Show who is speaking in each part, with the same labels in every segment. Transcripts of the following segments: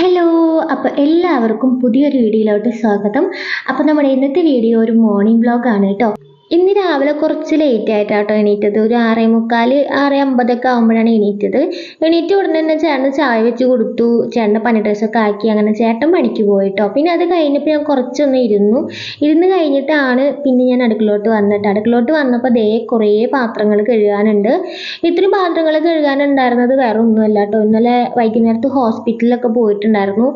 Speaker 1: Hello അപ്പോൾ എല്ലാവർക്കും പുതിയൊരു വീഡിയോയിലോട്ട് സ്വാഗതം. അപ്പോൾ നമ്മുടെ ഇന്നത്തെ വീഡിയോ ഒരു മോർണിംഗ് ബ്ലോഗാണ് കേട്ടോ. ഇന്ന് രാവിലെ കുറച്ച് ലേറ്റ് ആയിട്ടാട്ടോ എണീറ്റത്. ഒരു ആറേ മുക്കാൽ ആറ് അമ്പതൊക്കെ ആകുമ്പോഴാണ് എണീറ്റത്. എണീറ്റ് ഉടനെ തന്നെ ചേട്ടന് ചായ വെച്ച് കൊടുത്തു. ചേട്ടന്റെ പണി ഡ്രസ്സൊക്കെ ആക്കി. അങ്ങനെ ചേട്ടൻ പണിക്ക് പോയിട്ടോ. പിന്നെ അത് കഴിഞ്ഞപ്പോൾ ഞാൻ കുറച്ചൊന്ന് ഇരുന്നു. ഇരുന്ന് കഴിഞ്ഞിട്ടാണ് പിന്നെ ഞാൻ അടുക്കളോട്ട് വന്നിട്ട്. അടുക്കളോട്ട് വന്നപ്പോൾ ദേ കുറേ പാത്രങ്ങൾ കഴുകാനുണ്ട്. ഇത്രയും പാത്രങ്ങൾ കഴുകാനുണ്ടായിരുന്നത് വേറെ ഒന്നുമല്ല കേട്ടോ ഇന്നലെ വൈകുന്നേരത്ത് ഹോസ്പിറ്റലിലൊക്കെ പോയിട്ടുണ്ടായിരുന്നു.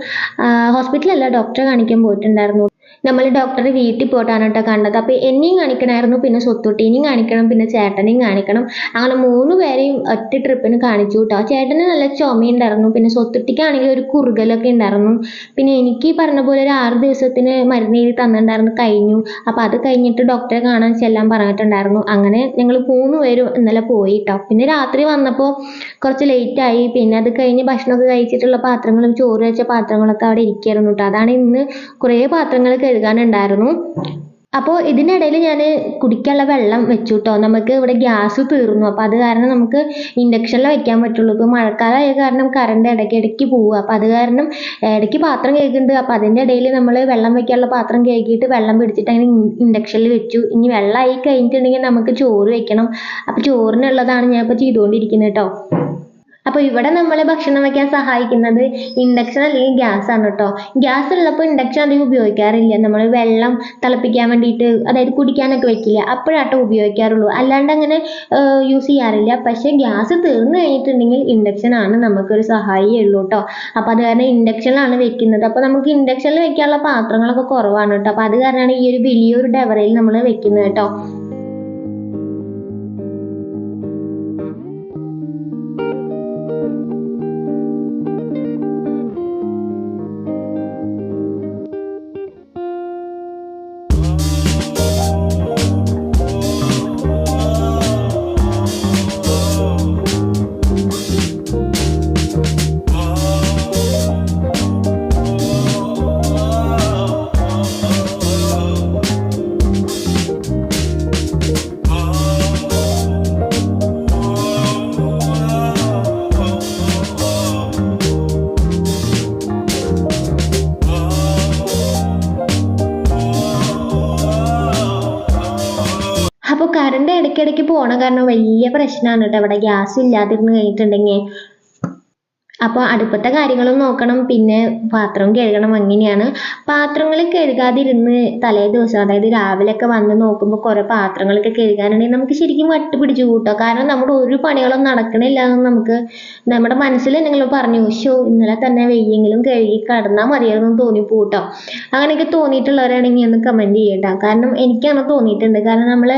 Speaker 1: ഹോസ്പിറ്റലല്ല ഡോക്ടറെ കാണിക്കാൻ പോയിട്ടുണ്ടായിരുന്നു. നമ്മൾ ഡോക്ടറെ വീട്ടിൽ പോയിട്ടാണ് കേട്ടോ കണ്ടത്. അപ്പോൾ എന്നെയും കാണിക്കണമായിരുന്നു പിന്നെ സ്വത്തുട്ടിനെയും കാണിക്കണം പിന്നെ ചേട്ടനെയും കാണിക്കണം. അങ്ങനെ മൂന്ന് പേരെയും ഒറ്റ ട്രിപ്പിന് കാണിച്ചു കേട്ടോ. ചേട്ടന് നല്ല ചുമയുണ്ടായിരുന്നു പിന്നെ സ്വത്തുട്ടിക്കാണെങ്കിൽ ഒരു കുറുകലൊക്കെ ഉണ്ടായിരുന്നു. പിന്നെ എനിക്ക് പറഞ്ഞ പോലെ ഒരു ആറ് ദിവസത്തിന് മരുന്ന് എഴുതി തന്നിട്ടുണ്ടായിരുന്നു കഴിഞ്ഞു. അപ്പോൾ അത് കഴിഞ്ഞിട്ട് ഡോക്ടറെ കാണാൻ ചെല്ലാൻ പറഞ്ഞിട്ടുണ്ടായിരുന്നു. അങ്ങനെ ഞങ്ങൾ മൂന്ന് പേരും ഇന്നലെ പോയി കേട്ടോ. പിന്നെ രാത്രി വന്നപ്പോൾ കുറച്ച് ലേറ്റ് ആയി. പിന്നെ അത് കഴിഞ്ഞ് ഭക്ഷണമൊക്കെ കഴിച്ചിട്ടുള്ള പാത്രങ്ങളും ചോറ് വെച്ച പാത്രങ്ങളൊക്കെ അവിടെ ഇരിക്കുകയായിരുന്നു കേട്ടോ. അതാണ് ഇന്ന് കുറേ പാത്രങ്ങൾ കഴുകാനുണ്ടായിരുന്നു. അപ്പോൾ ഇതിനിടയിൽ ഞാൻ കുടിക്കാനുള്ള വെള്ളം വെച്ചു കേട്ടോ നമുക്ക് ഇവിടെ ഗ്യാസ് തീർന്നു. അപ്പോൾ അത് കാരണം നമുക്ക് ഇൻഡക്ഷനിൽ വെക്കാൻ പറ്റുള്ളൂ. ഇപ്പോൾ മഴക്കാലമായ കാരണം കറണ്ട് ഇടയ്ക്ക് ഇടയ്ക്ക് പോവുക. അപ്പോൾ അത് കാരണം ഇടയ്ക്ക് പാത്രം കേൾക്കുന്നുണ്ട് അപ്പോൾ അതിന്റെ ഇടയിൽ നമ്മൾ വെള്ളം വെക്കാനുള്ള പാത്രം കേൾക്കിയിട്ട് വെള്ളം പിടിച്ചിട്ട് അങ്ങനെ ഇൻഡക്ഷനിൽ വെച്ചു. ഇനി വെള്ളം ആയി കഴിഞ്ഞിട്ടുണ്ടെങ്കിൽ നമുക്ക് ചോറ് വെക്കണം. അപ്പോൾ ചോറിനുള്ളതാണ് ഞാൻ ഇപ്പോൾ ചെയ്തുകൊണ്ടിരിക്കുന്നത് കേട്ടോ. അപ്പോൾ ഇവിടെ നമ്മളെ ഭക്ഷണം വെക്കാൻ സഹായിക്കുന്നത് ഇൻഡക്ഷൻ അല്ലെങ്കിൽ ഗ്യാസ് ആണ് കേട്ടോ ഗ്യാസ് ഉള്ളപ്പോൾ ഇൻഡക്ഷൻ അധികം ഉപയോഗിക്കാറില്ല. നമ്മൾ വെള്ളം തിളപ്പിക്കാൻ വേണ്ടിയിട്ട് അതായത് കുടിക്കാനൊക്കെ വെക്കില്ല. അപ്പോഴാട്ടോ ഉപയോഗിക്കാറുള്ളൂ. അല്ലാണ്ട് അങ്ങനെ യൂസ് ചെയ്യാറില്ല. പക്ഷേ ഗ്യാസ് തീർന്നു കഴിഞ്ഞിട്ടുണ്ടെങ്കിൽ ഇൻഡക്ഷൻ ആണ് നമുക്കൊരു സഹായിയേ ഉള്ളൂ കേട്ടോ അപ്പോൾ അത് കാരണം ഇൻഡക്ഷനിലാണ് വെക്കുന്നത്. അപ്പോൾ നമുക്ക് ഇൻഡക്ഷനിൽ വെക്കാനുള്ള പാത്രങ്ങളൊക്കെ കുറവാണ് കേട്ടോ അപ്പോൾ അത് കാരണമാണ് ഈ ഒരു വലിയൊരു ഡവറയിൽ നമ്മൾ വെക്കുന്നത് കേട്ടോ പോണ കാരണം വലിയ പ്രശ്നമാണ് കേട്ടോ ഇവിടെ ഗ്യാസ് ഇല്ലാതിരുന്ന് കഴിഞ്ഞിട്ടുണ്ടെങ്കിൽ അപ്പോൾ അടുപ്പത്തെ കാര്യങ്ങളും നോക്കണം. പിന്നെ പാത്രം കഴുകണം. അങ്ങനെയാണ്. പാത്രങ്ങൾ കഴുകാതിരുന്ന് തലേ ദിവസം അതായത് രാവിലെയൊക്കെ വന്ന് നോക്കുമ്പോൾ കുറേ പാത്രങ്ങളൊക്കെ കഴുകാനുണ്ടെങ്കിൽ നമുക്ക് ശരിക്കും വട്ട് പിടിച്ചു കൂട്ടോ. കാരണം നമ്മുടെ ഒരു പണികളും നടക്കണില്ല എന്ന് നമുക്ക് നമ്മുടെ മനസ്സിൽ എന്തെങ്കിലും പറഞ്ഞു ഷോ ഇന്നലെ തന്നെ വെയ്യെങ്കിലും കഴുകി കടന്നാൽ മതിയായിരുന്നു തോന്നിപ്പോട്ടോ അങ്ങനെയൊക്കെ തോന്നിയിട്ടുള്ളവരാണെങ്കിൽ ഒന്ന് കമന്റ് ചെയ്യട്ടോ. കാരണം എനിക്കങ്ങനെ തോന്നിയിട്ടുണ്ട്. കാരണം നമ്മൾ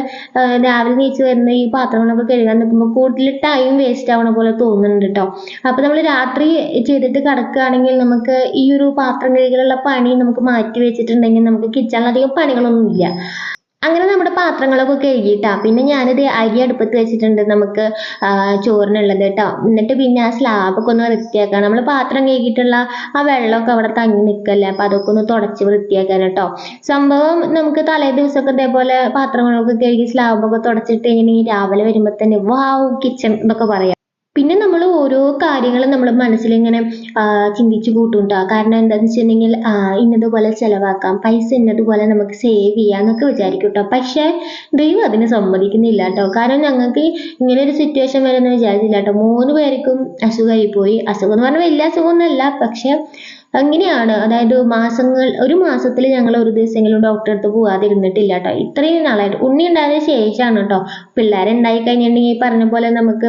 Speaker 1: രാവിലെ നീച്ച് വരുന്ന ഈ പാത്രങ്ങളൊക്കെ കഴുകാൻ നിൽക്കുമ്പോൾ കൂടുതൽ ടൈം വേസ്റ്റ് ആവണ പോലെ തോന്നുന്നുണ്ട് കേട്ടോ അപ്പോൾ നമ്മൾ രാത്രി ചെയ്തിട്ട് കിടക്കുകയാണെങ്കിൽ നമുക്ക് ഈ ഒരു പാത്രം കഴുകലുള്ള പണി നമുക്ക് മാറ്റി വെച്ചിട്ടുണ്ടെങ്കിൽ നമുക്ക് കിച്ചണിൽ അധികം പണികളൊന്നുമില്ല. അങ്ങനെ നമ്മുടെ പാത്രങ്ങളൊക്കെ കഴുകിയിട്ടാ. പിന്നെ ഞാനിത് അരി അടുപ്പത്ത് വെച്ചിട്ടുണ്ട് നമുക്ക് ചോറിനുള്ളത് കേട്ടോ. എന്നിട്ട് പിന്നെ ആ സ്ലാബൊക്കെ ഒന്ന് വൃത്തിയാക്കാം നമ്മൾ പാത്രം കഴുകിയിട്ടുള്ള ആ വെള്ളമൊക്കെ അവിടെ തങ്ങി നിൽക്കല്ലേ? അപ്പം അതൊക്കെ ഒന്ന് തുടച്ച് വൃത്തിയാക്കാൻ കേട്ടോ. സംഭവം നമുക്ക് തലേ ദിവസമൊക്കെ ഇതേപോലെ പാത്രങ്ങളൊക്കെ കഴുകി സ്ലാബൊക്കെ തുടച്ചിട്ട് കഴിഞ്ഞിട്ടുണ്ടെങ്കിൽ രാവിലെ വരുമ്പോൾ തന്നെ വാവ് കിച്ചൺ എന്നൊക്കെ പറയാം. പിന്നെ നമ്മൾ ഓരോ കാര്യങ്ങളും നമ്മൾ മനസ്സിലിങ്ങനെ ചിന്തിച്ച് കൂട്ടും ട്ടോ കാരണം എന്താന്ന് വെച്ചിട്ടുണ്ടെങ്കിൽ ഇന്നതുപോലെ ചിലവാക്കാം പൈസ ഇന്നതുപോലെ നമുക്ക് സേവ് ചെയ്യാം എന്നൊക്കെ വിചാരിക്കും കേട്ടോ പക്ഷേ ദൈവം അതിന് സമ്മതിക്കുന്നില്ല കേട്ടോ കാരണം ഞങ്ങൾക്ക് ഇങ്ങനെ ഒരു സിറ്റുവേഷൻ വരുമെന്ന് വിചാരിച്ചില്ല കേട്ടോ മൂന്ന് പേർക്കും അസുഖമായി പോയി. അസുഖം എന്ന് പറഞ്ഞാൽ വലിയ അസുഖമൊന്നുമല്ല. പക്ഷേ അങ്ങനെയാണ്. അതായത് മാസങ്ങൾ ഒരു മാസത്തിൽ ഞങ്ങൾ ഒരു ദിവസമെങ്കിലും ഡോക്ടറെ അടുത്ത് പോകാതിരുന്നിട്ടില്ല കേട്ടോ ഇത്രയും നാളായിട്ട്. ഉണ്ണി ഉണ്ടായതിനു ശേഷമാണ് കേട്ടോ പിള്ളേരുണ്ടായി കഴിഞ്ഞിട്ടുണ്ടെങ്കിൽ പറഞ്ഞ പോലെ നമുക്ക്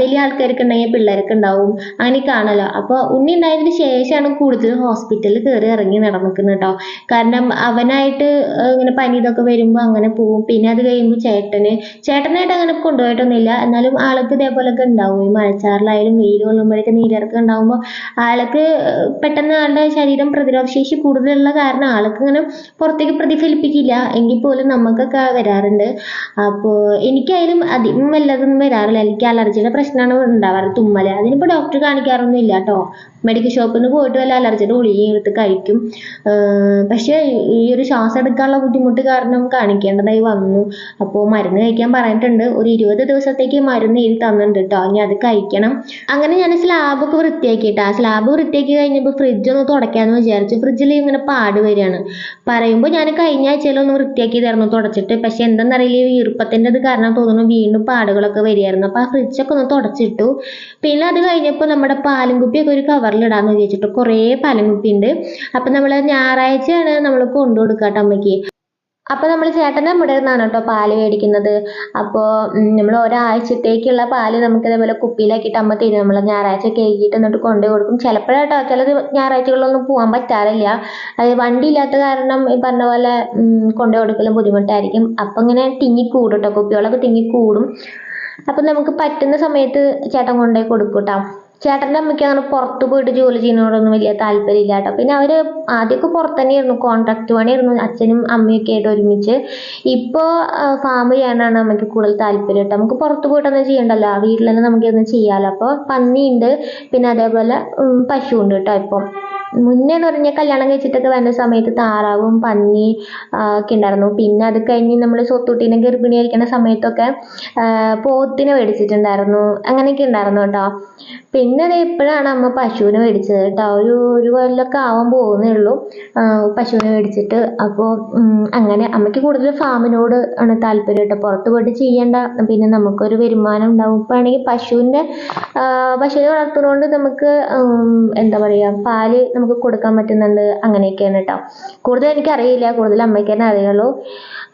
Speaker 1: വലിയ ആൾക്കാർക്ക് ഉണ്ടെങ്കിൽ പിള്ളേരൊക്കെ ഉണ്ടാവും. അങ്ങനെയൊക്കെ ആണല്ലോ അപ്പോൾ ഉണ്ണി ഉണ്ടായതിന് ശേഷമാണ് കൂടുതൽ ഹോസ്പിറ്റലിൽ കയറി ഇറങ്ങി നടന്നിക്കുന്നത് കേട്ടോ കാരണം അവനായിട്ട് ഇങ്ങനെ പനി ഇതൊക്കെ വരുമ്പോൾ അങ്ങനെ പോവും. പിന്നെ അത് കഴിയുമ്പോൾ ചേട്ടന് ചേട്ടനായിട്ട് അങ്ങനെ കൊണ്ടുപോയിട്ടൊന്നുമില്ല. എന്നാലും ആൾക്ക് ഇതേപോലെയൊക്കെ ഉണ്ടാവും. ഈ മഴച്ചാറിലായാലും വെയിൽ കൊള്ളുമ്പോഴൊക്കെ നീരിറക്കം ഉണ്ടാവുമ്പോൾ ആൾക്ക് പെട്ടെന്ന് ആളുടെ ശരീരം പ്രതിരോധശേഷി കൂടുതലുള്ള കാരണം ആൾക്ക് ഇങ്ങനെ പുറത്തേക്ക് പ്രതിഫലിപ്പിക്കില്ല. എങ്കിൽ പോലും നമുക്കൊക്കെ വരാറുണ്ട്. അപ്പോൾ എനിക്കായാലും അധികം വല്ലതൊന്നും വരാറില്ല. എനിക്ക് അലർജിയുടെ പ്രശ്നമാണ് ഉണ്ടാവാറ് തുമ്മൽ അതിനിപ്പോൾ ഡോക്ടർ കാണിക്കാറൊന്നും ഇല്ല കേട്ടോ മെഡിക്കൽ ഷോപ്പിൽ നിന്ന് പോയിട്ട് വല്ല അലർജിയുടെ ഗുളികയും എടുത്ത് കഴിക്കും. പക്ഷെ ഈ ഒരു ശ്വാസം എടുക്കാനുള്ള ബുദ്ധിമുട്ട് കാരണം കാണിക്കേണ്ടതായി വന്നു. അപ്പോൾ മരുന്ന് കഴിക്കാൻ പറഞ്ഞിട്ടുണ്ട്. ഒരു ഇരുപത് ദിവസത്തേക്ക് മരുന്ന് എഴുതി തന്നിട്ടുണ്ട് കേട്ടോ ഇനി അത് കഴിക്കണം. അങ്ങനെ ഞാൻ സ്ലാബൊക്കെ വൃത്തിയാക്കിയിട്ട് ആ സ്ലാബ് വൃത്തിയാക്കി കഴിഞ്ഞപ്പോൾ ഫ്രിഡ്ജ് ഒന്ന് തുടയ്ക്കാമെന്ന് വിചാരിച്ചു ഫ്രിഡ്ജിൽ ഇങ്ങനെ പാട് വരികയാണ്. പറയുമ്പോൾ ഞാൻ കഴിഞ്ഞ ആഴ്ചയിൽ ഒന്ന് വൃത്തിയാക്കി തരണം തുടച്ചിട്ട്. പക്ഷെ എന്താണെന്നറിയില്ല ഈ ഈർപ്പത്തിന്റെ കാരണം തോന്നുന്നു വീണ്ടും പാടുകളൊക്കെ വരികയായിരുന്നു. അപ്പോൾ ആ ഫ്രിഡ്ജൊക്കെ ഒന്ന് തുടച്ചിട്ടു. പിന്നെ അത് കഴിഞ്ഞപ്പോൾ നമ്മുടെ പാലും കുപ്പിയൊക്കെ ഒരു കവറിലിടാമെന്ന് വിചാരിച്ചിട്ട് കുറേ പാലും കുപ്പി ഉണ്ട് അപ്പം നമ്മൾ ഞായറാഴ്ചയാണ് നമ്മൾ കൊണ്ടു കൊടുക്കുക കേട്ടോ അമ്മയ്ക്ക്. അപ്പോൾ നമ്മൾ ചേട്ടന്റെ ഇവിടെ നിന്നാണ് കേട്ടോ പാൽ മേടിക്കുന്നത്. അപ്പോൾ നമ്മൾ ഒരാഴ്ചത്തേക്കുള്ള പാൽ നമുക്ക് ഇതേപോലെ കുപ്പിയിലാക്കിയിട്ട് അമ്മ തരും. നമ്മൾ ഞായറാഴ്ച കഴുകിയിട്ട് എന്നിട്ട് കൊണ്ടുപോയി കൊടുക്കും. ചിലപ്പോഴാട്ടോ ചില ഞായറാഴ്ചകളിലൊന്നും പോകാൻ പറ്റാറില്ല. അത് വണ്ടി ഇല്ലാത്ത കാരണം ഈ പറഞ്ഞ പോലെ കൊണ്ടുപോയി കൊടുക്കലും ബുദ്ധിമുട്ടായിരിക്കും. അപ്പം ഇങ്ങനെ തിങ്ങി കൂടും കേട്ടോ. കുപ്പികളൊക്കെ തിങ്ങി കൂടും അപ്പം നമുക്ക് പറ്റുന്ന സമയത്ത് ചേട്ടൻ കൊണ്ടുപോയി കൊടുക്കും കേട്ടോ. ചേട്ടന്റെ അമ്മയ്ക്ക് അങ്ങനെ പുറത്ത് പോയിട്ട് ജോലി ചെയ്യുന്നതിനോടൊന്നും വലിയ താല്പര്യമില്ല കേട്ടോ. പിന്നെ അവർ ആദ്യമൊക്കെ പുറത്ത് തന്നെയായിരുന്നു കോൺട്രാക്ട് പണിയായിരുന്നു. അച്ഛനും അമ്മയൊക്കെ ആയിട്ട് ഒരുമിച്ച്. ഇപ്പോൾ ഫാം ചെയ്യാനാണ് അമ്മയ്ക്ക് കൂടുതൽ താല്പര്യം കേട്ടോ. നമുക്ക് പുറത്ത് പോയിട്ടൊന്നും ചെയ്യണ്ടല്ലോ? വീട്ടിൽ തന്നെ നമുക്കിതൊന്നും ചെയ്യാമല്ലോ അപ്പോൾ പന്നിയുണ്ട്. പിന്നെ അതേപോലെ പശു പശുവുണ്ട് കേട്ടോ ഇപ്പോൾ മുന്നേ എന്ന് പറഞ്ഞാൽ കല്യാണം കഴിച്ചിട്ടൊക്കെ വരുന്ന സമയത്ത് താറാവും പന്നി ഒക്കെ ഉണ്ടായിരുന്നു. പിന്നെ അത് കഴിഞ്ഞ് നമ്മൾ സ്വത്തുട്ടീനെ ഗർഭിണിയായിരിക്കുന്ന സമയത്തൊക്കെ പോത്തിനെ മേടിച്ചിട്ടുണ്ടായിരുന്നു അങ്ങനെയൊക്കെ ഉണ്ടായിരുന്നു കേട്ടോ. പിന്നെ അത് എപ്പോഴാണ് അമ്മ പശുവിനെ മേടിച്ചത് കേട്ടോ. ഒരു ഒരു കൊല്ലമൊക്കെ ആവാൻ പോകുന്നേ ഉള്ളൂ. പശുവിനെ മേടിച്ചിട്ട് അപ്പോൾ അങ്ങനെ അമ്മയ്ക്ക് കൂടുതൽ ഫാമിനോട് ആണ് താല്പര്യം കേട്ടോ. പുറത്ത് പോയിട്ട് ചെയ്യേണ്ട. പിന്നെ നമുക്കൊരു വരുമാനം ഉണ്ടാവും. ഇപ്പം ആണെങ്കിൽ പശുവിന്റെ പശുവിനെ വളർത്തുന്നതുകൊണ്ട് നമുക്ക് എന്താ പറയുക പാൽ നമുക്ക് കൊടുക്കാൻ പറ്റുന്നുണ്ട് അങ്ങനെയൊക്കെയാണ് കേട്ടോ കൂടുതൽ എനിക്ക് അറിയില്ല കൂടുതൽ അമ്മയ്ക്ക് തന്നെ അറിയുള്ളൂ.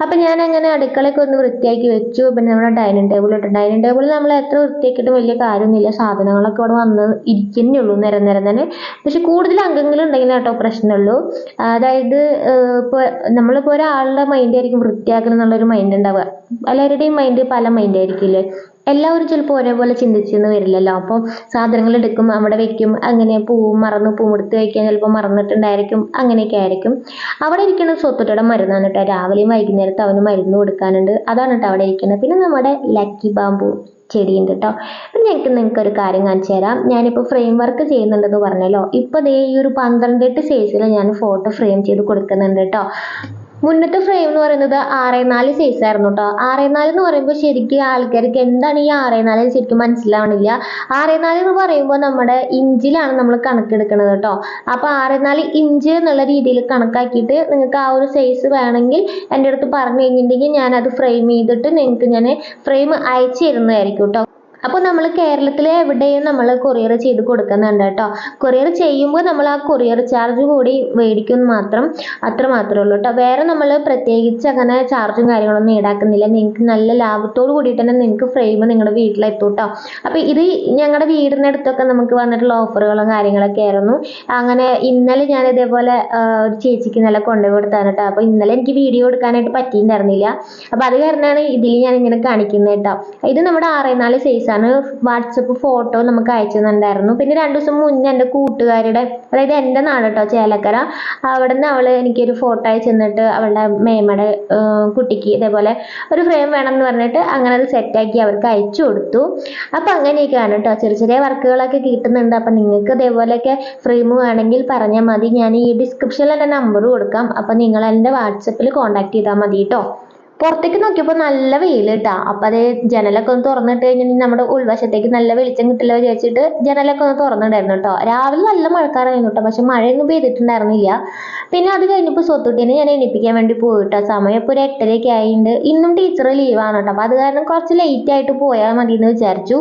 Speaker 1: അപ്പം ഞാൻ അങ്ങനെ അടുക്കളയൊക്കെ ഒന്ന് വൃത്തിയാക്കി വെച്ചു. പിന്നെ നമ്മുടെ ഡൈനിങ് ടേബിൾ ഇട്ടു. ഡൈനിങ് ടേബിൾ നമ്മൾ എത്ര വൃത്തിയാക്കിയിട്ട് വലിയ കാര്യമൊന്നുമില്ല. സാധനങ്ങളൊക്കെ അവിടെ വന്ന് ഇരിക്കുന്നേ ഉള്ളൂ നേരം നേരം തന്നെ. പക്ഷെ കൂടുതൽ അംഗങ്ങൾ ഉണ്ടെങ്കിൽ കേട്ടോ പ്രശ്നമുള്ളൂ. അതായത് ഇപ്പോൾ നമ്മളിപ്പോൾ ഒരാളുടെ മൈൻഡ് ആയിരിക്കും വൃത്തിയാക്കണം എന്നുള്ളൊരു മൈൻഡ് ഉണ്ടാവുക. എല്ലാവരുടെയും മൈൻഡ് പല മൈൻഡ് ആയിരിക്കില്ലേ? എല്ലാവരും ചിലപ്പോൾ ഒരേപോലെ ചിന്തിച്ചെന്ന് വരില്ലല്ലോ. അപ്പോൾ സാധനങ്ങൾ എടുക്കും അവിടെ വെക്കും അങ്ങനെ പൂവും മറന്ന് പൂവെടുത്ത് വയ്ക്കാൻ ചിലപ്പോൾ മറന്നിട്ടുണ്ടായിരിക്കും അങ്ങനെയൊക്കെ ആയിരിക്കും. അവിടെ ഇരിക്കുന്ന സ്വത്തുട്ടയുടെ മരുന്നാണ് കേട്ടോ. രാവിലെയും വൈകുന്നേരത്ത് അവന് മരുന്ന് കൊടുക്കാനുണ്ട്. അതാണ് കേട്ടോ അവിടെ ഇരിക്കുന്നത്. പിന്നെ നമ്മുടെ ലക്കി ബാമ്പു ചെടിയുണ്ട് കേട്ടോ. അപ്പം ഞങ്ങൾക്ക് നിങ്ങൾക്ക് ഒരു കാര്യം കാണിച്ചു തരാം. ഞാനിപ്പോൾ ഫ്രെയിം വർക്ക് ചെയ്യുന്നുണ്ടെന്ന് പറഞ്ഞല്ലോ. ഇപ്പോൾ ദേ ഈ ഒരു പന്ത്രണ്ട് എട്ട് സൈസിൽ ഞാൻ ഫോട്ടോ ഫ്രെയിം ചെയ്ത് കൊടുക്കുന്നുണ്ട് കേട്ടോ. മുന്നത്തെ ഫ്രെയിം എന്ന് പറയുന്നത് ആറേ നാല് സൈസ് ആയിരുന്നു കേട്ടോ ആറേ നാല് എന്ന് പറയുമ്പോൾ ശരിക്കും ആൾക്കാർക്ക് എന്താണ് ഈ ആറേ നാല് ശരിക്കും മനസ്സിലാവണില്ല. ആറേ നാല് എന്ന് പറയുമ്പോൾ നമ്മുടെ ഇഞ്ചിലാണ് നമ്മൾ കണക്കെടുക്കുന്നത് കേട്ടോ അപ്പോൾ ആറേ നാല് ഇഞ്ച് എന്നുള്ള രീതിയിൽ കണക്കാക്കിയിട്ട് നിങ്ങൾക്ക് ആ ഒരു സൈസ് വേണമെങ്കിൽ എന്റെ അടുത്ത് പറഞ്ഞു കഴിഞ്ഞിട്ടുണ്ടെങ്കിൽ ഞാൻ അത് ഫ്രെയിം ചെയ്തിട്ട് നിങ്ങൾക്ക് ഞാൻ ഫ്രെയിം അയച്ചു തരുന്നതായിരിക്കും കേട്ടോ അപ്പോൾ നമ്മൾ കേരളത്തിലെ എവിടെയും നമ്മൾ കൊറിയർ ചെയ്ത് കൊടുക്കുന്നുണ്ട് കേട്ടോ. കൊറിയർ ചെയ്യുമ്പോൾ നമ്മൾ ആ കൊറിയർ ചാർജ് കൂടി മേടിക്കും മാത്രം അത്ര മാത്രമേ ഉള്ളൂ കേട്ടോ. വേറെ നമ്മൾ പ്രത്യേകിച്ച് അങ്ങനെ ചാർജും കാര്യങ്ങളൊന്നും ഈടാക്കുന്നില്ല. നിങ്ങൾക്ക് നല്ല ലാഭത്തോട് കൂടിയിട്ട് തന്നെ നിങ്ങൾക്ക് ഫ്രെയിം നിങ്ങളുടെ വീട്ടിലെത്തും കേട്ടോ. അപ്പോൾ ഇത് ഞങ്ങളുടെ വീടിനടുത്തൊക്കെ നമുക്ക് വന്നിട്ടുള്ള ഓഫറുകളും കാര്യങ്ങളൊക്കെ ആയിരുന്നു. അങ്ങനെ ഇന്നലെ ഞാൻ ഇതേപോലെ ഒരു ചേച്ചിക്ക് ഇന്നലെ കൊണ്ടുപോയി കൊടുത്താണ് കേട്ടോ. അപ്പോൾ ഇന്നലെ എനിക്ക് വീഡിയോ എടുക്കാനായിട്ട് പറ്റിയിട്ടുണ്ടായിരുന്നില്ല. അപ്പോൾ അത് കാരണമാണ് ഇതിൽ ഞാൻ ഇങ്ങനെ കാണിക്കുന്നത് കേട്ടോ. ഇത് നമ്മുടെ ആറേ നാല് സൈസാണ് വാട്സപ്പ് ഫോട്ടോ നമുക്ക് അയച്ചു തന്നിട്ടുണ്ടായിരുന്നു പിന്നെ രണ്ട് ദിവസം മുന്നേ എന്റെ കൂട്ടുകാരുടെ അതായത് എന്റെ നാട് കേട്ടോ ചേലക്കര അവിടെ നിന്ന് അവൾ എനിക്കൊരു ഫോട്ടോ അയച്ചു തന്നിട്ട് അവളുടെ മേമയുടെ കുട്ടിക്ക് ഇതേപോലെ ഒരു ഫ്രെയിം വേണം എന്ന് പറഞ്ഞിട്ട് അങ്ങനെ അത് സെറ്റാക്കി അവർക്ക് അയച്ചു കൊടുത്തു. അപ്പം അങ്ങനെയൊക്കെയാണ് കേട്ടോ ചെറിയ ചെറിയ വർക്കുകളൊക്കെ കിട്ടുന്നുണ്ട്. അപ്പം നിങ്ങൾക്ക് ഇതേപോലെയൊക്കെ ഫ്രെയിം വേണമെങ്കിൽ പറഞ്ഞാൽ മതി. ഞാൻ ഈ ഡിസ്ക്രിപ്ഷനിൽ എന്റെ നമ്പർ കൊടുക്കാം. അപ്പം നിങ്ങൾ എന്റെ വാട്സപ്പിൽ കോൺടാക്ട് ചെയ്താൽ മതി കേട്ടോ പുറത്തേക്ക് നോക്കിയപ്പോൾ നല്ല വെയിൽ കേട്ടാ അപ്പം അത് ജനലൊക്കെ ഒന്ന് തുറന്നിട്ട് കഴിഞ്ഞിട്ടുണ്ടെങ്കിൽ നമ്മുടെ ഉൾവശത്തേക്ക് നല്ല വെളിച്ചം കിട്ടില്ല വിചാരിച്ചിട്ട് ജനലൊക്കെ ഒന്ന് തുറന്നിട്ടായിരുന്നു കേട്ടോ രാവിലെ നല്ല മഴക്കാറായിരുന്നു കേട്ടോ പക്ഷെ മഴയൊന്നും പെയ്തിട്ടുണ്ടായിരുന്നില്ല. പിന്നെ അത് കഴിഞ്ഞപ്പോൾ സ്വത്തുട്ടീനെ ഞാൻ എണീപ്പിക്കാൻ വേണ്ടി പോയിട്ടോ. സമയം ഇപ്പോൾ ഒരു എട്ടരയൊക്കെ ആയിട്ടുണ്ട് ഇന്നും ടീച്ചർ ലീവാണ് കേട്ടോ അപ്പോൾ അത് കാരണം കുറച്ച് ലേറ്റ് ആയിട്ട് പോയാൽ മതി എന്ന് വിചാരിച്ചു.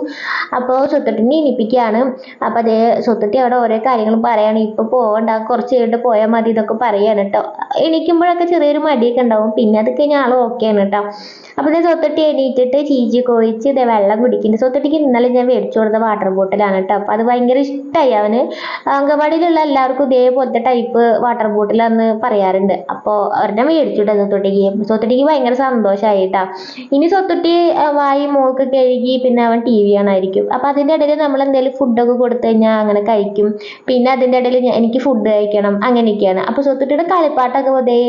Speaker 1: അപ്പോൾ സ്വത്തുട്ടിനെ എണീപ്പിക്കുകയാണ് അപ്പോൾ അതേ സ്വത്തുട്ടി അവിടെ ഓരോ കാര്യങ്ങൾ പറയാണ്. ഇപ്പോൾ പോകണ്ട കുറച്ച് കഴിഞ്ഞിട്ട് പോയാൽ മതി ഇതൊക്കെ പറയാണ് കേട്ടോ എണീക്കുമ്പോഴൊക്കെ ചെറിയൊരു മടിയൊക്കെ ഉണ്ടാവും. പിന്നെ അത് കഴിഞ്ഞാൽ ആൾ ഓക്കെയാണ് കേട്ടോ. അപ്പോൾ ഇത് സ്വത്തൊട്ടി എണീറ്റിട്ട് ചീച്ചി കോയിച്ച് ഇതേ വെള്ളം കുടിക്കുന്നുണ്ട് സ്വത്തൊട്ടിക്ക് ഇന്നലെ ഞാൻ മേടിച്ചു കൊടുത്ത വാട്ടർ ബോട്ടിലാണ് കേട്ടോ. അപ്പോൾ അത് ഭയങ്കര ഇഷ്ടമായി അവന്. അംഗൻവാടിയിലുള്ള എല്ലാവർക്കും ഇതേപോലത്തെ ടൈപ്പ് വാട്ടർ ബോട്ടിലാന്ന് പറയാറുണ്ട്. അപ്പോൾ ഒരെണ്ണം മേടിച്ചുട്ടോ സ്വത്തൊട്ടിക്ക് സ്വത്തൊട്ടിക്ക് ഭയങ്കര സന്തോഷമായി കേട്ടോ. ഇനി സ്വത്തൊട്ടി വായി മൂക്ക് കഴുകി പിന്നെ അവൻ ടി വി കാണായിരിക്കും അപ്പോൾ അതിന്റെ ഇടയിൽ നമ്മൾ എന്തെങ്കിലും ഫുഡൊക്കെ കൊടുത്തു കഴിഞ്ഞാൽ അങ്ങനെ കഴിക്കും. പിന്നെ അതിന്റെ ഇടയിൽ എനിക്ക് ഫുഡ് കഴിക്കണം അങ്ങനെയൊക്കെയാണ്. അപ്പോൾ സ്വത്തുട്ടിയുടെ കളിപ്പാട്ടൊക്കെ ദേ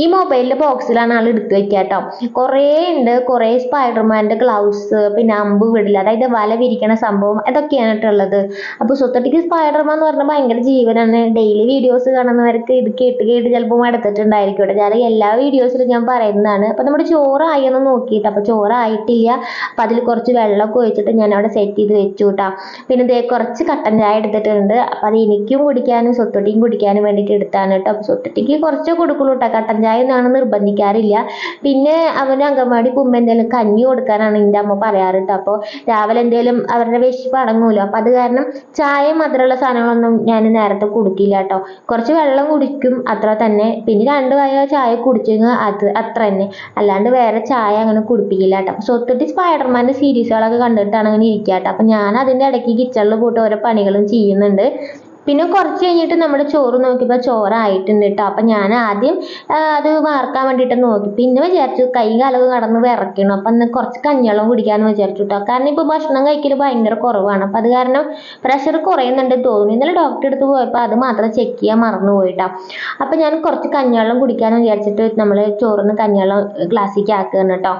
Speaker 1: ഈ മൊബൈലിന്റെ ബോക്സിലാണ് ആൾ എടുത്തു വെക്കുക കേട്ടോ കുറേ ഉണ്ട്. കുറേ സ്പൈഡർമാന്റെ ഗ്ലൗസ് പിന്നെ അമ്പ് വിടില്ല അതായത് വല വിരിക്കണ സംഭവം ഇതൊക്കെയാണ് കേട്ടോ ഉള്ളത്. അപ്പോൾ സ്വത്തട്ടിക്ക് സ്പൈഡർമാൻ എന്ന് പറഞ്ഞാൽ ഭയങ്കര ജീവനാണ്. ഡെയിലി വീഡിയോസ് കാണുന്നവർക്ക് ഇത് കേട്ട് കേട്ട് ചിലപ്പോൾ മടുത്തിട്ടുണ്ടായിരിക്കും കേട്ടോ ഞാൻ എല്ലാ വീഡിയോസിലും ഞാൻ പറയുന്നതാണ്. അപ്പോൾ നമ്മുടെ ചോറായി എന്ന് നോക്കിയിട്ട് അപ്പോൾ ചോറായിട്ടില്ല. അപ്പോൾ അതിൽ കുറച്ച് വെള്ളമൊക്കെ ഒഴിച്ചിട്ട് ഞാൻ അവിടെ സെറ്റ് ചെയ്ത് വെച്ചു കേട്ടോ പിന്നെ ഇതേ കുറച്ച് കട്ടൻ ചായ എടുത്തിട്ടുണ്ട്. അപ്പോൾ അത് എനിക്കും കുടിക്കാനും സ്വത്തൊട്ടിക്കും കുടിക്കാനും വേണ്ടിയിട്ട് എടുത്താണ് കേട്ടോ അപ്പോൾ സ്വത്തൊട്ടിക്ക് കുറച്ചേ കൊടുക്കുള്ളൂ കേട്ടോ കട്ടൻ ചായ ഒന്നും നിർബന്ധിക്കാറില്ല. പിന്നെ അവന് അംഗൻവാടി പോകുമ്പോൾ എന്തെങ്കിലും കഞ്ഞി കൊടുക്കാനാണ് എന്റെ അമ്മ പറയാറ് കേട്ടോ അപ്പോൾ രാവിലെ എന്തെങ്കിലും അവരുടെ വിശപ്പ് അടങ്ങുമല്ലോ. അപ്പോൾ അത് കാരണം ചായ മാത്രമുള്ള സാധനങ്ങളൊന്നും ഞാൻ നേരത്തെ കുടിക്കില്ല കേട്ടോ. കുറച്ച് വെള്ളം കുടിക്കും അത്ര തന്നെ. പിന്നെ രണ്ട് വായ ചായ കുടിച്ചെങ്കിൽ അത് അത്ര തന്നെ. അല്ലാണ്ട് വേറെ ചായ അങ്ങനെ കുടിപ്പിക്കില്ല കേട്ടോ. സ്വത്തിട്ട് സ്പൈഡർമാന്റെ സീരീസുകളൊക്കെ കണ്ടിട്ടാണ് അങ്ങനെ ഇരിക്കുക കേട്ടോ. അപ്പോൾ ഞാൻ അതിന്റെ ഇടയ്ക്ക് കിച്ചണിൽ പോയിട്ട് ഓരോ പണികളും ചെയ്യുന്നുണ്ട്. പിന്നെ കുറച്ച് കഴിഞ്ഞിട്ട് നമ്മുടെ ചോറ് നോക്കിയപ്പോൾ ചോറായിട്ടുണ്ട് കേട്ടോ അപ്പം ഞാൻ ആദ്യം അത് വാർക്കാൻ വേണ്ടിയിട്ട് നോക്കി. പിന്നെ വിചാരിച്ചു കൈ കാലൊക്കെ കടന്ന് വിറയ്ക്കണം. അപ്പം എന്നാൽ കുറച്ച് കഞ്ഞിവെള്ളം കുടിക്കാമെന്ന് വിചാരിച്ചു കേട്ടോ കാരണം ഇപ്പോൾ ഭക്ഷണം കഴിക്കൽ ഭയങ്കര കുറവാണ്. അപ്പം അത് കാരണം പ്രഷർ കുറയുന്നുണ്ട് തോന്നി ഇന്നലെ ഡോക്ടറെ അടുത്ത് പോയപ്പോൾ അത് മാത്രം ചെക്ക് ചെയ്യാൻ മറന്നു പോയിട്ടോ അപ്പം ഞാൻ കുറച്ച് കഞ്ഞിവെള്ളം കുടിക്കാമെന്ന് വിചാരിച്ചിട്ട് നമ്മൾ ചോറിന് കഞ്ഞിവെള്ളം ഗ്ലാസ്സിലേക്ക് ആക്കുകയാണ് കേട്ടോ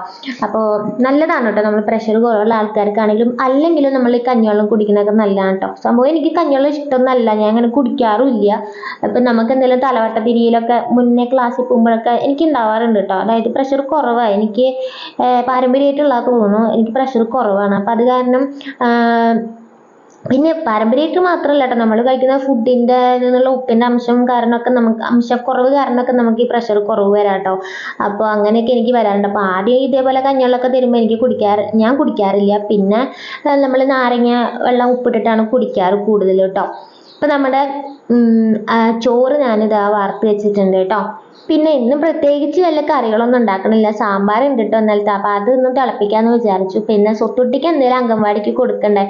Speaker 1: അപ്പോൾ നല്ലതാണ് കേട്ടോ നമ്മൾ പ്രഷർ കുറവുള്ള ആൾക്കാർക്കാണെങ്കിലും അല്ലെങ്കിലും നമ്മൾ ഈ കഞ്ഞിവെള്ളം കുടിക്കുന്നതൊക്കെ നല്ലതാണ് കേട്ടോ സംഭവം എനിക്ക് കഞ്ഞിവെള്ളം ഇഷ്ടമൊന്നല്ല ഞാൻ അങ്ങനെ കുടിക്കാറുമില്ല. അപ്പം നമുക്ക് എന്തെങ്കിലും തലവട്ട തിരിയിലൊക്കെ മുന്നേ ക്ലാസ്സിൽ പോകുമ്പോഴൊക്കെ എനിക്ക് ഉണ്ടാവാറുണ്ട് കേട്ടോ അതായത് പ്രഷർ കുറവാണ്. എനിക്ക് പാരമ്പര്യമായിട്ടുള്ള തോന്നുന്നു. എനിക്ക് പ്രഷർ കുറവാണ്. അപ്പം അത് കാരണം പിന്നെ പാരമ്പര്യമായിട്ട് മാത്രമല്ല കേട്ടോ നമ്മൾ കഴിക്കുന്ന ഫുഡിന്റെ നിന്നുള്ള ഉപ്പിന്റെ അംശം കാരണമൊക്കെ നമുക്ക് അംശക്കുറവ് കാരണമൊക്കെ നമുക്ക് ഈ പ്രഷർ കുറവ് വരാം കേട്ടോ അപ്പോൾ അങ്ങനെയൊക്കെ എനിക്ക് വരാറുണ്ട്. അപ്പോൾ ആദ്യം ഇതേപോലെ കഞ്ഞിവെള്ളമൊക്കെ തരുമ്പോൾ എനിക്ക് കുടിക്കാറ് ഞാൻ കുടിക്കാറില്ല. പിന്നെ നമ്മൾ നാരങ്ങ വെള്ളം ഉപ്പിട്ടിട്ടാണ് കുടിക്കാറ് കൂടുതൽ കേട്ടോ അപ്പോൾ നമ്മുടെ ചോറ് ഞാനിതാ വാർത്ത് വെച്ചിട്ടുണ്ട് കേട്ടോ. പിന്നെ ഇന്ന് പ്രത്യേകിച്ച് വല്ല കറികളൊന്നും ഉണ്ടാക്കണില്ല. സാമ്പാർ ഉണ്ട് കേട്ടോ ഇന്നലത്തെ. അത് അതൊന്ന് തിളപ്പിക്കാമെന്ന് വിചാരിച്ചു. പിന്നെ സ്വത്തുട്ടിക്ക് എന്തെങ്കിലും അംഗൻവാടിക്ക് കൊടുക്കണ്ടേ?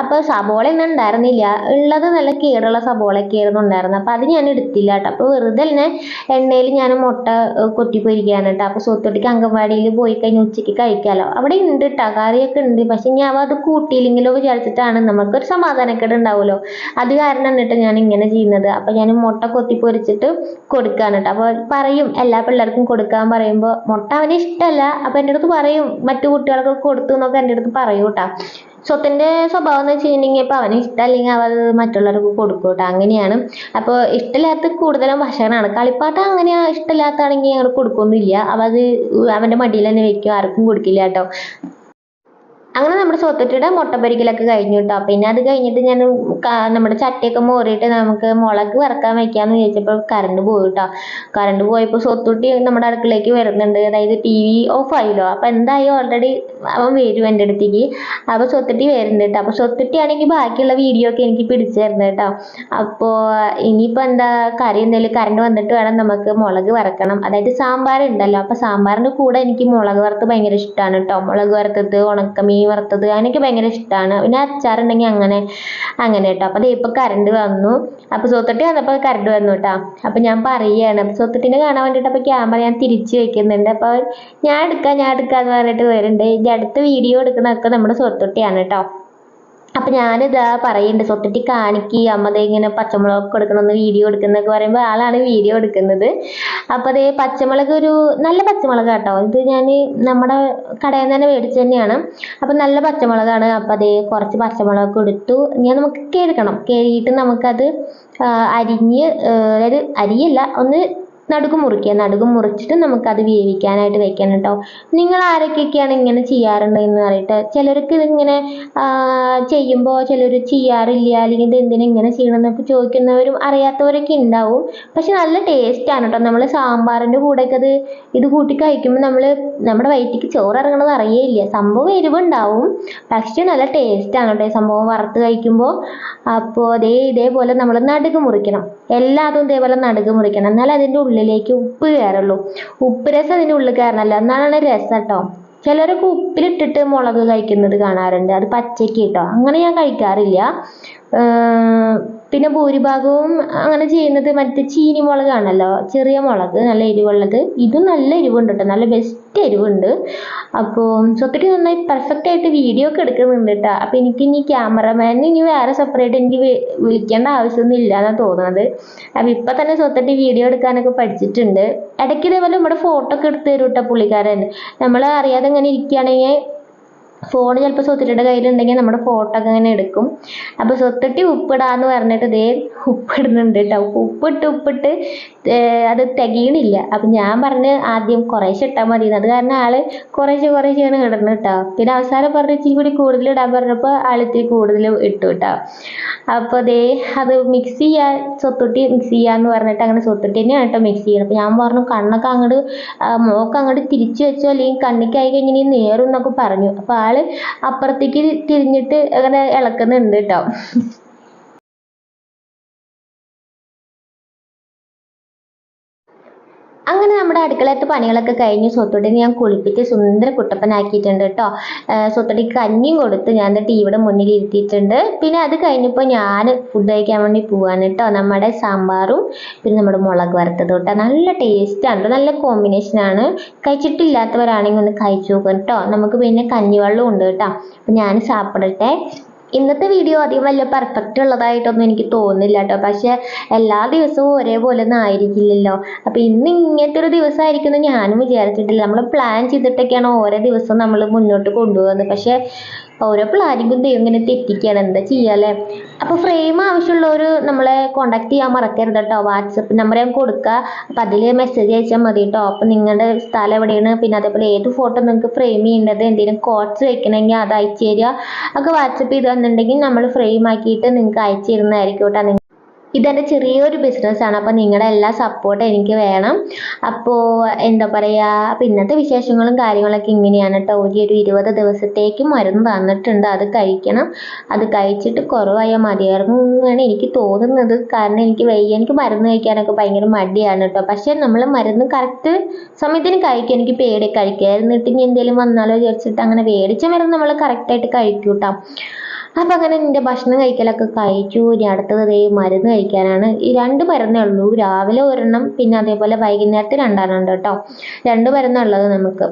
Speaker 1: അപ്പോൾ സബോള ഒന്നും ഉണ്ടായിരുന്നില്ല. ഉള്ളത് നല്ല കേടുള്ള സബോളയൊക്കെ ആയിരുന്നു ഉണ്ടായിരുന്നത്. അപ്പോൾ അത് ഞാൻ എടുത്തില്ല കേട്ടോ അപ്പോൾ വെറുതെ തന്നെ എണ്ണയിൽ ഞാൻ മുട്ട ഏഹ്, കൊത്തി പൊരിക്കുകയാണ് കേട്ടോ അപ്പോൾ സ്വത്തുട്ടിക്ക് അംഗൻവാടിയിൽ പോയി കഴിഞ്ഞ് ഉച്ചയ്ക്ക് കഴിക്കാമല്ലോ അവിടെ ഉണ്ട് കേട്ടോ കറിയൊക്കെ ഉണ്ട്. പക്ഷെ ഞാൻ അത് കൂട്ടിയില്ലെങ്കിലോ വിചാരിച്ചിട്ടാണ്. നമുക്കൊരു സമാധാനക്കേട് ഉണ്ടാവുമല്ലോ. അത് കാരണം കേട്ടോ ഞാൻ ഇങ്ങനെ ചെയ്യുന്നത്. അപ്പോൾ ഞാൻ മുട്ട കൊത്തി പൊരിച്ചിട്ട് കൊടുക്കുകയാണ് കേട്ടോ അപ്പോൾ പറയും. എല്ലാ പിള്ളേർക്കും കൊടുക്കാൻ പറയുമ്പോൾ മുട്ട അവന് ഇഷ്ടമല്ല അപ്പോൾ എന്റെ അടുത്ത് പറയും മറ്റു കുട്ടികൾക്കൊക്കെ കൊടുത്തു എന്നൊക്കെ എന്റെ അടുത്ത് പറയും കേട്ടോ. സ്വത്തിന്റെ സ്വഭാവം എന്ന് വെച്ചിട്ടുണ്ടെങ്കിൽ ഇപ്പോൾ അവന് ഇഷ്ടമല്ലെങ്കിൽ അവ മറ്റുള്ളവർക്ക് കൊടുക്കും കേട്ടോ. അങ്ങനെയാണ്. അപ്പോൾ ഇഷ്ടമില്ലാത്ത കൂടുതലും ഭക്ഷണമാണ്. കളിപ്പാട്ടം അങ്ങനെ ഇഷ്ടമില്ലാത്താണെങ്കിൽ ഞങ്ങൾ കൊടുക്കൊന്നുമില്ല. അവ അത് അവന്റെ മടിയിൽ തന്നെ വെക്കും. ആർക്കും കൊടുക്കില്ല കേട്ടോ. അങ്ങനെ നമ്മുടെ സ്വത്തട്ടിയുടെ മുട്ട പൊരിക്കലൊക്കെ കഴിഞ്ഞു കേട്ടോ പിന്നെ അത് കഴിഞ്ഞിട്ട് ഞാൻ നമ്മുടെ ചട്ടിയൊക്കെ മോറിയിട്ട് നമുക്ക് മുളക് വറക്കാൻ വെക്കാന്ന് വിചാരിച്ചപ്പോൾ കറണ്ട് പോയി കേട്ടോ കറണ്ട് പോയപ്പോൾ സ്വത്തുട്ടി നമ്മുടെ അടുക്കളയ്ക്ക് വരുന്നുണ്ട്. അതായത് ടി വി ഓഫ് ആയില്ലോ. അപ്പോൾ എന്തായി? ഓൾറെഡി അവൻ വരും എന്റെ അടുത്തേക്ക്. അപ്പോൾ സ്വത്തുട്ടി വരുന്നുണ്ട് കേട്ടോ അപ്പോൾ സ്വത്തുട്ടി ആണെങ്കിൽ ബാക്കിയുള്ള വീഡിയോ ഒക്കെ എനിക്ക് പിടിച്ചു തരുന്നത് കേട്ടോ അപ്പോൾ ഇനിയിപ്പോൾ എന്താ കറി എന്തെങ്കിലും കറണ്ട് വന്നിട്ട് വേണം നമുക്ക് മുളക് വറക്കണം. അതായത് സാമ്പാർ ഉണ്ടല്ലോ. അപ്പോൾ സാമ്പാറിന്റെ കൂടെ എനിക്ക് മുളക് വറുത്ത് ഭയങ്കര ഇഷ്ടമാണ് കേട്ടോ മുളക് വറുത്തത് ഉണക്കമീൻ വറുത്തത്. അതിനൊക്കെ ഭയങ്കര ഇഷ്ടമാണ് പിന്നെ അച്ചാറുണ്ടെങ്കിൽ അങ്ങനെ അങ്ങനെ കേട്ടോ അപ്പോൾ ഇപ്പോൾ കറണ്ട് വന്നു. അപ്പോൾ സോത്തട്ടി വന്നപ്പോൾ കറണ്ട് വന്നു കേട്ടോ അപ്പോൾ ഞാൻ പറയുകയാണ് അപ്പോൾ സോത്തട്ടിനെ കാണാൻ വേണ്ടിയിട്ട് അപ്പോൾ ക്യാമറ ഞാൻ തിരിച്ച് വെക്കുന്നുണ്ട്. അപ്പോൾ ഞാൻ എടുക്കാം ഞാൻ എടുക്കാന്ന് പറഞ്ഞിട്ട് വരുന്നുണ്ട് ഇനി അടുത്ത വീഡിയോ എടുക്കുന്നതൊക്കെ നമ്മുടെ സോത്തട്ടിയാണ് കേട്ടോ അപ്പൊ ഞാനിതാ പറയുന്നുണ്ട് സ്വത്തിട്ടി കാണിക്ക് അമ്മ ദേ ഇങ്ങനെ പച്ചമുളക് കൊടുക്കണമെന്ന് വീഡിയോ എടുക്കുന്നൊക്കെ പറയുമ്പോൾ ആളാണ് വീഡിയോ എടുക്കുന്നത്. അപ്പൊ അതേ പച്ചമുളക് ഒരു നല്ല പച്ചമുളക് കേട്ടോ ഇത് ഞാൻ നമ്മുടെ കടയിൽ നിന്ന് തന്നെ മേടിച്ചു തന്നെയാണ്. അപ്പൊ നല്ല പച്ചമുളകാണ്. അപ്പൊ അതേ കുറച്ച് പച്ചമുളക് എടുത്തു. ഞാൻ നമുക്ക് കേൾക്കണം കേറിയിട്ട് നമുക്കത് അരിഞ്ഞ് അതായത് അരിയല്ല ഒന്ന് നടുക്ക് മുറിക്കുക നടുക്ക് മുറിച്ചിട്ട് നമുക്കത് വേവിക്കാനായിട്ട് വെക്കണം കേട്ടോ. നിങ്ങൾ ആരൊക്കെയൊക്കെയാണ് ഇങ്ങനെ ചെയ്യാറുണ്ട് എന്ന് അറിയട്ടെ. ചിലർക്ക് ഇതിങ്ങനെ ചെയ്യുമ്പോൾ ചിലർ ചെയ്യാറില്ല അല്ലെങ്കിൽ ഇത് എന്തിനാ ഇങ്ങനെ ചെയ്യണമെന്നൊക്കെ ചോദിക്കുന്നവരും അറിയാത്തവരൊക്കെ ഉണ്ടാവും. പക്ഷെ നല്ല ടേസ്റ്റാണ് കേട്ടോ. നമ്മൾ സാമ്പാറിന്റെ കൂടെയൊക്കെ അത് ഇത് കൂട്ടി കഴിക്കുമ്പോൾ നമ്മൾ നമ്മുടെ വയറ്റിക്ക് ചോറ് ഇറങ്ങണത് അറിയേയില്ല. സംഭവം എരിവുണ്ടാവും. പക്ഷെ നല്ല ടേസ്റ്റാണ് കേട്ടോ സംഭവം വറുത്ത് കഴിക്കുമ്പോൾ അപ്പോൾ അതേ ഇതേപോലെ നമ്മൾ നടുക്ക് മുറിക്കണം. എല്ലാതും ഇതേപോലെ നടുക്ക് മുറിക്കണം. എന്നാൽ അതിന്റെ ഉള്ളിലേക്ക് ഉപ്പ് കയറുള്ളൂ. ഉപ്പ് രസം അതിന്റെ ഉള്ളിൽ കയറണമല്ലോ എന്നാണ് രസം കേട്ടോ. ചിലരൊക്കെ ഉപ്പിലിട്ടിട്ട് മുളക് കഴിക്കുന്നത് കാണാറുണ്ട്. അത് പച്ചയ്ക്ക് കേട്ടോ. അങ്ങനെ ഞാൻ കഴിക്കാറില്ല. പിന്നെ ഭൂരിഭാഗവും അങ്ങനെ ചെയ്യുന്നത് മറ്റേ ചീനി മുളകാണല്ലോ ചെറിയ മുളക് നല്ല എരിവുള്ളത്. ഇതും നല്ല എരിവുണ്ട് കേട്ടോ നല്ല ബെസ്റ്റ് എരിവുണ്ട്. അപ്പോൾ സ്വത്തിക്ക് നന്നായി പെർഫെക്റ്റ് ആയിട്ട് വീഡിയോ ഒക്കെ എടുക്കുന്നുണ്ട് കേട്ടോ അപ്പോൾ എനിക്ക് ഇനി ക്യാമറമാൻ ഇനി വേറെ സെപ്പറേറ്റ് എനിക്ക് വിളിക്കേണ്ട ആവശ്യമൊന്നും ഇല്ല എന്നാണ് തോന്നുന്നത് അപ്പോൾ ഇപ്പം തന്നെ സ്വത്തട്ടി വീഡിയോ എടുക്കാനൊക്കെ പഠിച്ചിട്ടുണ്ട്. ഇടയ്ക്ക് ഇതേപോലെ നമ്മുടെ ഫോട്ടോ ഒക്കെ എടുത്ത് തരും കേട്ടോ പുള്ളിക്കാരൻ. നമ്മൾ അറിയാതെ ഇങ്ങനെ ഇരിക്കുകയാണെങ്കിൽ ഫോൺ ചിലപ്പോൾ സ്വത്തിട്ടിയുടെ കയ്യിലുണ്ടെങ്കിൽ നമ്മുടെ ഫോട്ടോ ഒക്കെ ഇങ്ങനെ എടുക്കും. അപ്പോൾ സ്വത്തിട്ടി ഉപ്പിടാന്ന് പറഞ്ഞിട്ട് ദേ ഉപ്പിടുന്നുണ്ട് കേട്ടോ ഉപ്പിട്ട് ഉപ്പിട്ട് അത് തികയണില്ല. അപ്പം ഞാൻ പറഞ്ഞ് ആദ്യം കുറേശ്ശെ ഇട്ടാൽ മതി അത് കാരണം ആൾ കുറേശ്ശെ കുറേശ്ശെയാണ് ഇടുന്നത് കേട്ടോ പിന്നെ അവസാനം പറഞ്ഞു ഇച്ചിരി കൂടി കൂടുതൽ ഇടാൻ പറഞ്ഞപ്പോൾ ആൾ ഇത്തിരി കൂടുതൽ ഇട്ടു കേട്ടോ അപ്പോൾ ദേ അത് മിക്സ് ചെയ്യാൻ സ്വത്തുട്ടി മിക്സ് ചെയ്യാന്ന് പറഞ്ഞിട്ട് അങ്ങനെ സ്വത്തുട്ടി തന്നെയാണ് കേട്ടോ മിക്സ് ചെയ്യുന്നത് അപ്പോൾ ഞാൻ പറഞ്ഞു കണ്ണൊക്കെ അങ്ങോട്ട് മോക്ക് അങ്ങോട്ട് തിരിച്ചു വെച്ചോ അല്ലെങ്കിൽ കണ്ണിക്കായി കഴിഞ്ഞാൽ നേരും എന്നൊക്കെ പറഞ്ഞു. അപ്പോൾ അപ്പുറത്തേക്ക് തിരിഞ്ഞിട്ട് അങ്ങനെ ഇളക്കുന്നുണ്ട് കേട്ടോ അങ്ങനെ നമ്മുടെ അടുക്കളത്തെ പണികളൊക്കെ കഴിഞ്ഞ് സ്വത്തോട്ടിനെ ഞാൻ കുളിപ്പിച്ച് സുന്ദര കുട്ടപ്പനാക്കിയിട്ടുണ്ട് കേട്ടോ. സ്വത്തോട്ടിക്ക് കഞ്ഞിയും കൊടുത്ത് ഞാൻ ഇവിടെ മുന്നിൽ ഇരുത്തിയിട്ടുണ്ട്. പിന്നെ അത് കഴിഞ്ഞപ്പോൾ ഞാൻ ഫുഡ് കഴിക്കാൻ വേണ്ടി പോവാണ് കേട്ടോ. നമ്മുടെ സാമ്പാറും പിന്നെ നമ്മുടെ മുളക് വറുത്തത് കേട്ടോ. നല്ല ടേസ്റ്റ് ആണ് നല്ല കോമ്പിനേഷൻ ആണ്. കഴിച്ചിട്ടില്ലാത്തവരാണെങ്കിൽ ഒന്ന് കഴിച്ചു നോക്കാം കേട്ടോ. നമുക്ക് പിന്നെ കഞ്ഞിവെള്ളം ഉണ്ട് കേട്ടോ. അപ്പം ഞാൻ സാപ്പിടട്ടെ. ഇന്നത്തെ വീഡിയോ അധികം വലിയ പെർഫെക്റ്റ് ഉള്ളതായിട്ടൊന്നും എനിക്ക് തോന്നുന്നില്ല കേട്ടോ പക്ഷെ എല്ലാ ദിവസവും ഒരേപോലെ ഒന്നും ആയിരിക്കില്ലല്ലോ. അപ്പോൾ ഇന്ന് ഇങ്ങനത്തെ ഒരു ദിവസമായിരിക്കും എന്ന് ഞാനും വിചാരിച്ചിട്ടില്ല. നമ്മൾ പ്ലാൻ ചെയ്തിട്ടൊക്കെയാണ് ഓരോ ദിവസവും നമ്മൾ മുന്നോട്ട് കൊണ്ടുപോകുന്നത്. പക്ഷെ ഓരോ പ്ലാനിങ്ങും ദൈവം ഇങ്ങനെ തെറ്റിക്കുകയാണ് എന്താ ചെയ്യാല്ലേ? അപ്പോൾ ഫ്രെയിം ആവശ്യമുള്ളവർ നമ്മളെ കോണ്ടാക്ട് ചെയ്യാൻ മറക്കരുത് കേട്ടോ വാട്സപ്പ് നമ്പർ ഞാൻ കൊടുക്കുക അപ്പം അതിൽ മെസ്സേജ് അയച്ചാൽ മതി കേട്ടോ അപ്പം നിങ്ങളുടെ സ്ഥലം എവിടെയാണ്? പിന്നെ അതേപോലെ ഏത് ഫോട്ടോ നിങ്ങൾക്ക് ഫ്രെയിം ചെയ്യേണ്ടത്? എന്തെങ്കിലും കോട്ട്സ് വെക്കണമെങ്കിൽ അത് അയച്ചു തരിക. ഒക്കെ വാട്സപ്പ് ചെയ്ത് തന്നിട്ടുണ്ടെങ്കിൽ നമ്മൾ ഫ്രെയിം ആക്കിയിട്ട് നിങ്ങൾക്ക് അയച്ചു തരുന്നതായിരിക്കും കേട്ടോ ഇതെന്റെ ചെറിയൊരു ബിസിനസ്സാണ് അപ്പോൾ നിങ്ങളുടെ എല്ലാ സപ്പോർട്ടും എനിക്ക് വേണം. അപ്പോൾ എന്താ പറയുക അപ്പോൾ ഇന്നത്തെ വിശേഷങ്ങളും കാര്യങ്ങളൊക്കെ ഇങ്ങനെയാണ് കേട്ടോ ഒരു ഒരു ഇരുപത് ദിവസത്തേക്ക് മരുന്ന് തന്നിട്ടുണ്ട്. അത് കഴിക്കണം. അത് കഴിച്ചിട്ട് കുറവായാൽ മതിയായിരുന്നു എന്നാണ് എനിക്ക് തോന്നുന്നത്. കാരണം എനിക്ക് വയ്യ എനിക്ക് മരുന്ന് കഴിക്കാനൊക്കെ ഭയങ്കര മടിയാണ് കേട്ടോ പക്ഷേ നമ്മൾ മരുന്ന് കറക്റ്റ് സമയത്തിന് കഴിക്കും. എനിക്ക് പേടി കഴിക്കാതിരുന്നിട്ട് ഇനി എന്തെങ്കിലും വന്നാലോ വിചാരിച്ചിട്ട് അങ്ങനെ മേടിച്ച മരുന്ന് നമ്മൾ കറക്റ്റായിട്ട് കഴിക്കും കേട്ടോ അപ്പം അങ്ങനെ എന്റെ ഭക്ഷണം കഴിക്കലൊക്കെ കഴിച്ചു. ഇനി അടുത്തത് ദേ മരുന്ന് കഴിക്കാനാണ്. ഈ രണ്ട് മരുന്നേ ഉള്ളൂ. രാവിലെ ഒരെണ്ണം പിന്നെ അതേപോലെ വൈകുന്നേരത്തെ രണ്ടെണ്ണം ഉണ്ട് കേട്ടോ. രണ്ട് മരുന്നുള്ളത് നമുക്ക്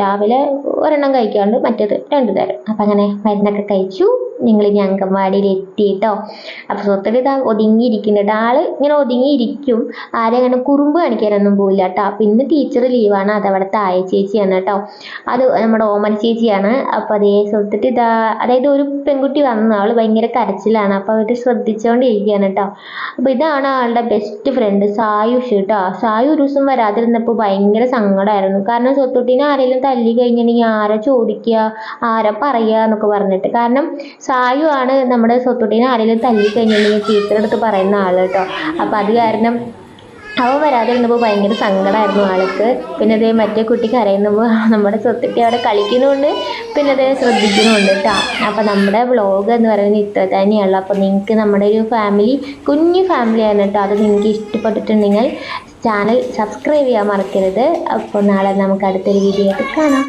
Speaker 1: രാവിലെ ഒരെണ്ണം കഴിക്കാണ്ട് മറ്റേത് രണ്ട് തരം. അപ്പം അങ്ങനെ മരുന്നൊക്കെ കഴിച്ചു. ഞങ്ങൾ ഇനി അങ്കൻവാടിയിൽ എത്തി കേട്ടോ അപ്പോൾ സ്വത്തിൽ ഇതാ ഒതുങ്ങിയിരിക്കുന്നുണ്ട്. ആൾ ഇങ്ങനെ ഒതുങ്ങിയിരിക്കും. ആരെ അങ്ങനെ കുറുമ്പ് കാണിക്കാനൊന്നും പോയില്ല കേട്ടോ. അപ്പം ഇന്ന് ടീച്ചർ ലീവാണ് അത് അവിടുത്തെ ആയ ചേച്ചിയാണ് കേട്ടോ. അത് നമ്മുടെ ഓമൻ ചേച്ചിയാണ്. അപ്പോൾ അതേ സ്വത്തിട്ട് ഇതാ അതായത് ഒരു പെൺകുട്ടി വന്നു. അവൾ ഭയങ്കര കരച്ചിലാണ്. അപ്പോൾ അവർ ശ്രദ്ധിച്ചുകൊണ്ടിരിക്കുകയാണ് കേട്ടോ. അപ്പോൾ ഇതാണ് ആളുടെ ബെസ്റ്റ് ഫ്രണ്ട് സായുഷ് കേട്ടോ. സായു ഒരു ദിവസം വരാതിരുന്നപ്പോൾ ഭയങ്കര സങ്കടമായിരുന്നു കാരണം സ്വത്തുട്ടിനെ ആരെങ്കിലും തല്ലി കഴിഞ്ഞിട്ടുണ്ടെങ്കിൽ ആരാ ചോദിക്കുക? ആരാ പറയുക എന്നൊക്കെ പറഞ്ഞിട്ട്. കാരണം സായു ആണ് നമ്മുടെ സ്വത്തുട്ടീനെ ആരെങ്കിലും തല്ലി കഴിഞ്ഞിട്ടുണ്ടെങ്കിൽ ടീച്ചറെടുത്ത് പറയുന്ന ആൾ കേട്ടോ. അപ്പോൾ അത് കാരണം അവൻ വരാതെ ഇരുന്നപ്പോൾ ഭയങ്കര സങ്കടമായിരുന്നു ആൾക്ക്. പിന്നെ അതേ മറ്റേ കുട്ടി കരയുന്നപ്പോൾ നമ്മുടെ സ്വത്തുട്ടി അവിടെ കളിക്കുന്നുണ്ട് പിന്നെ അതേ ശ്രദ്ധിക്കുന്നുണ്ട് കേട്ടോ. അപ്പോൾ നമ്മുടെ വ്ളോഗ് എന്ന് പറയുന്നത് ഇത്ര തന്നെയുള്ളൂ അപ്പോൾ നിങ്ങൾക്ക് നമ്മുടെ ഒരു ഫാമിലി കുഞ്ഞു ഫാമിലി ഫാമിലിയാണ് കേട്ടോ. അത് നിങ്ങൾക്ക് ഇഷ്ടപ്പെട്ടിട്ടുണ്ടെങ്കിൽ ചാനൽ സബ്സ്ക്രൈബ് ചെയ്യാൻ മറക്കരുത്. അപ്പോൾ നാളെ നമുക്ക് അടുത്തൊരു വീഡിയോ ആയിട്ട് കാണാം.